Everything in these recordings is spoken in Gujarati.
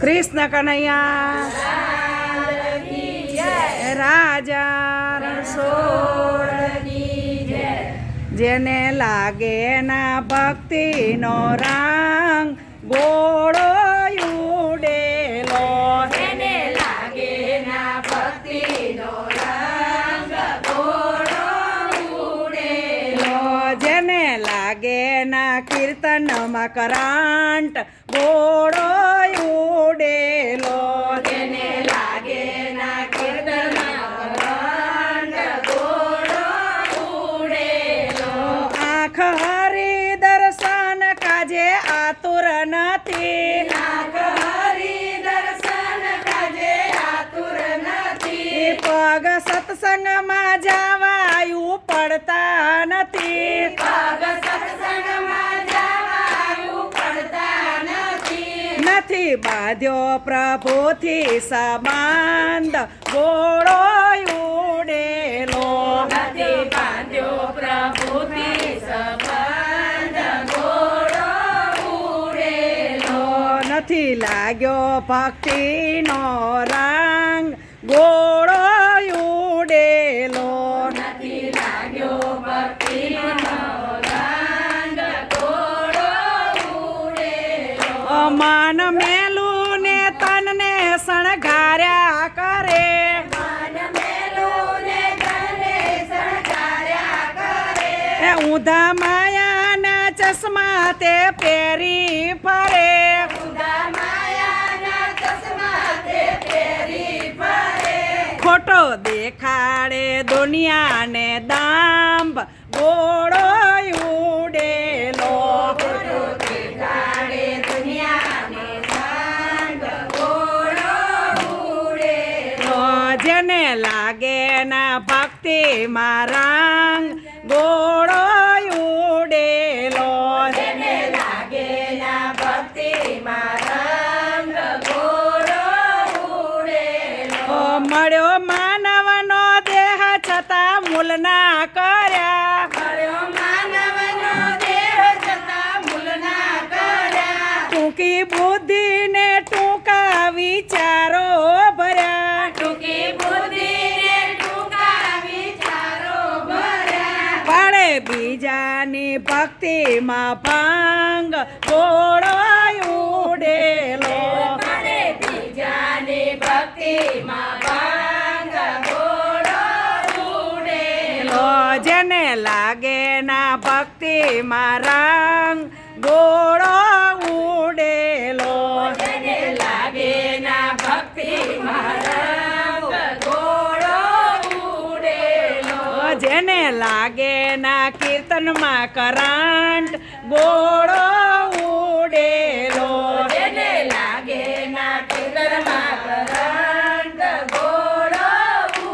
કૃષ્ણ કનૈયા. રાજા જેને લાગે ના ભક્તિનો રાંગ ગોળો ના કીર્તનમાં કરાંટ ઘોડો ઉડેલો. તેને લાગે ના આંખ હરી દર્શન કાજે આતુર નથી. નાગ હરી દર્શન કાજે આતુર નથી. પગ સત્સંગમાં જવાયું પડતા નથી. નથી બાંધ્યો પ્રભુથી સંબંધ. ગોળો ઉડેલો. નથી બાંધ્યો પ્રભુથી સંબંધ. ગોળો ઉડેલો. નથી લાગ્યો ભક્તિનો રંગ. ગોળો મન મેલું ને તનને શણગાર્યા કરે. મન મેલું ને શણગાર્યા કરે. એ માયાના ચશ્મા તે પહેરી ફરે. ખોટો દેખાડે દુનિયાને દાંબ ગોળો ઉડેલો ખોટો દેખાડે દુનિયાને સંગ ઘોડો ઉડેલો જેને લાગે ના ભક્તિ મારાંગ. ગોળો ઉડેલો. જને લાગે ના ભક્તિ મારાંગ. ગોળો ઉડેલો. મળ્યો માનવનો દેહ છતાં મૂલના કર્યા. મળ્યો માનવનો દેહ છતાં ભૂલ ના કર્યા. ટૂંકી બુદ્ધિને ભક્તિમાં ભંગ ગોળો ઉડેલો. બીજાની ભક્તિમાં ભાંગ ઉડેલો. જેને લાગે ના ભક્તિમાં રંગ ગોળો જેને લાગે ના કીર્તનમાં કરંટ. ગોળો ઉડેલો જેને લાગે ના કીર્તનમાં કરંટ. ગોળો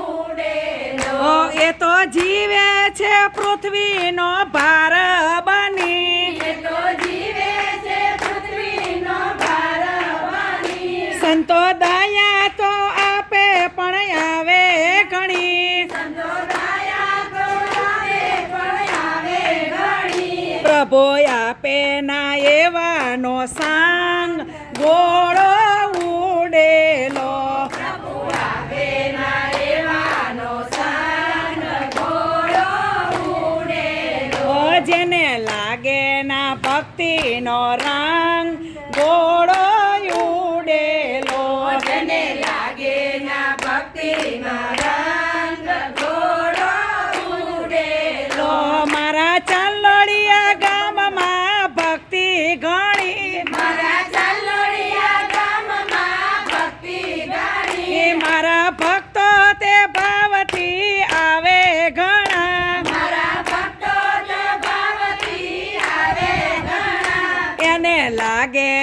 ઉડેલો એ તો જીવે છે પૃથ્વીનો ભાર બની. એ તો જીવે છે પૃથ્વીનો ભાર બની. સંતો દયા ઘણી પેના એવાનો સાંગ. ગોળો ઉડેલો. જેને લાગે ના ભક્તિનો રંગ. ગોળો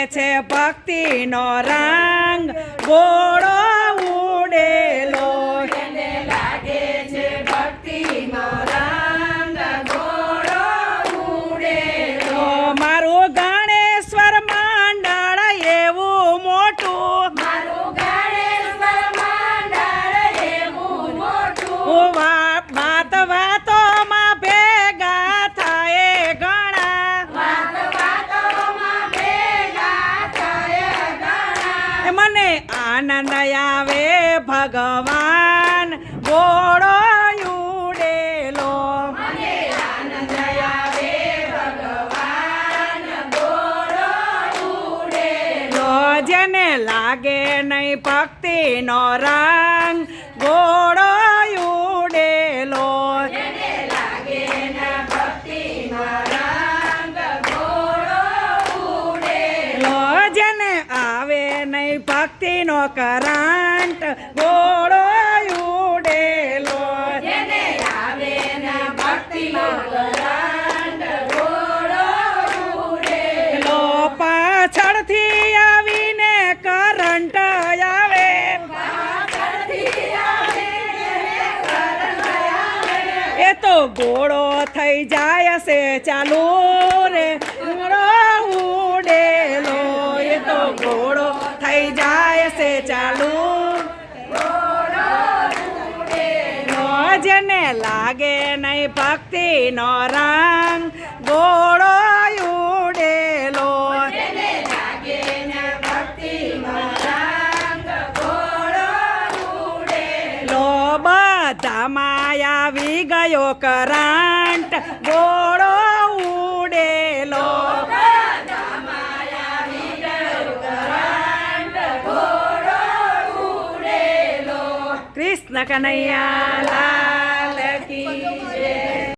છે ભક્તિનો રંગ ગોળો આનંદ આવે ભગવાન ગોળો ઉડેલો જેને લાગે નહીં ભક્તિનો રંગ ગોળો ઉડેલો ભક્તિનો કરંટ ગોળો ઉડેલો. જેને આવે ના ભક્તિનો કરંટ ગોળો ઉડેલો. પાછળથી આવીને કરંટ આવે. એ તો ગોળો થઈ જાય છે ચાલુ રે. ગોળો ઉડેલો. એ તો ગોળો થઈ જાય ચાલુ. જેને લાગે નહીં ભક્તિનો નો રંગ. ગોળો ઉડેલો. બધા માયા આવી ગયો કરંટ. ગોળો કૃષ્ણ કનૈયા લાલ કી